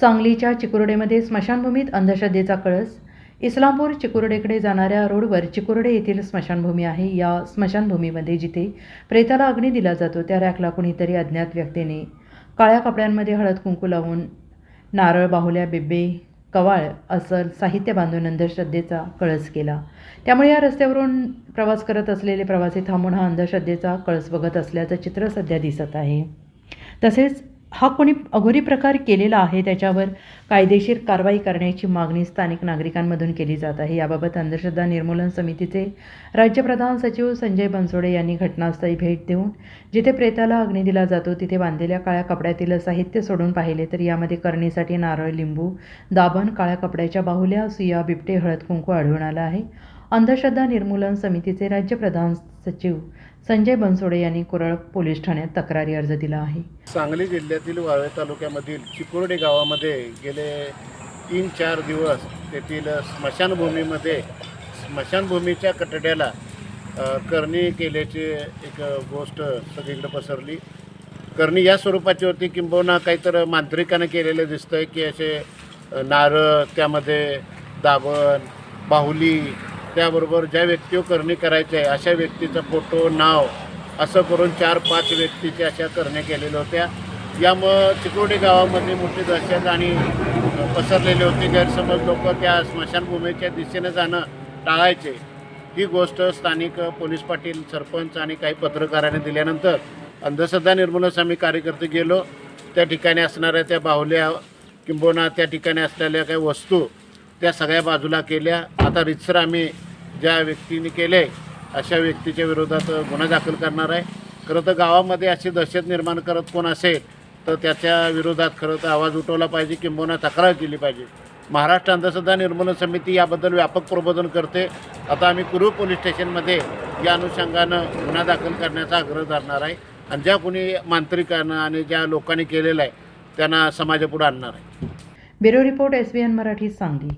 सांगलीच्या चिकुर्डेमध्ये स्मशानभूमीत अंधश्रद्धेचा कळस. इस्लामपूर चिकुर्डेकडे जाणाऱ्या रोडवर चिकुर्डे येथील स्मशानभूमी आहे. या स्मशानभूमीमध्ये जिथे प्रेताला अग्नी दिला जातो त्या रॅकला कुणीतरी अज्ञात व्यक्तीने काळ्या कपड्यांमध्ये हळद कुंकू लावून नारळ बाहुल्या बिब्बे कवाळ असं साहित्य बांधून अंधश्रद्धेचा कळस केला. त्यामुळे या रस्त्यावरून प्रवास करत असलेले प्रवासी थांबून हा अंधश्रद्धेचा कळस बघत असल्याचं चित्र सध्या दिसत आहे. तसेच हा कोणी अघोरी प्रकार केलेला आहे त्याच्यावर कायदेशीर कारवाई करण्याची मागणी स्थानिक नागरिकांमधून केली जात आहे. याबाबत अंधश्रद्धा निर्मूलन समितीचे राज्यप्रधान सचिव संजय बनसोडे यांनी घटनास्थळी भेट देऊन जिथे प्रेताला अग्नी दिला जातो तिथे बांधलेल्या काळ्या कपड्यातील साहित्य सोडून पाहिले. तर यामध्ये करणीसाठी नारळ लिंबू दाबण काळ्या कपड्याच्या बाहुल्या सुया बिबटे हळद कुंकू आढळून आलं आहे. अंधश्रद्धा निर्मूलन समितीचे राज्यप्रधान सचिव संजय बनसोडे यांनी कुरळ पोलीस ठाण्यात तक्रारी अर्ज दिला आहे. सांगली जिल्ह्यातील वाळवे तालुक्यामधील चिकुर्डे गावामध्ये गेले तीन चार दिवस तेथील स्मशानभूमीमध्ये स्मशानभूमीच्या कटड्याला करणी केल्याची एक गोष्ट सगळीकडे पसरली. करणी या स्वरूपाची होती किंबहुना काहीतरी मांत्रिकानं केलेलं दिसतंय की असे नारळ त्यामध्ये दाबण बाहुली त्याबरोबर ज्या व्यक्तीवर करणी करायची आहे अशा व्यक्तीचा फोटो नाव असं करून चार पाच व्यक्तीच्या अशा करण्या केलेल्या होत्या. यामुळं चिकोडी गावामध्ये मोठी दहशत आणि पसरलेली पसरलेले होते. गैरसमज लोक त्या स्मशानभूमीच्या दिशेने जाणं टाळायचे. ही गोष्ट स्थानिक पोलीस पाटील सरपंच आणि काही पत्रकारांनी दिल्यानंतर अंधश्रद्धा निर्मूलनास आम्ही कार्यकर्ते गेलो. त्या ठिकाणी असणाऱ्या त्या बाहुल्या किंबहुना त्या ठिकाणी असलेल्या काही वस्तू त्या सगळ्या बाजूला केल्या. आता रितसर आम्ही ज्या व्यक्तीने केले अशा व्यक्तीच्या विरोधात गुन्हा दाखल करणार आहे. खरं तर गावामध्ये अशी दहशत निर्माण करत कोण असेल तर त्याच्या विरोधात खरं तर आवाज उठवला पाहिजे किंबहुना तक्रार केली पाहिजे. महाराष्ट्र अंधश्रद्धा निर्मूलन समिती याबद्दल व्यापक प्रबोधन करते. आता आम्ही कुरू पोलीस स्टेशनमध्ये या अनुषंगानं गुन्हा दाखल करण्याचा आग्रह धरणार आहे. आणि ज्या कोणी मांत्रिकानं आणि ज्या लोकांनी केलेलं आहे त्यांना समाजापुढे आणणार आहे. Bureau report S B N Marathi Sangli.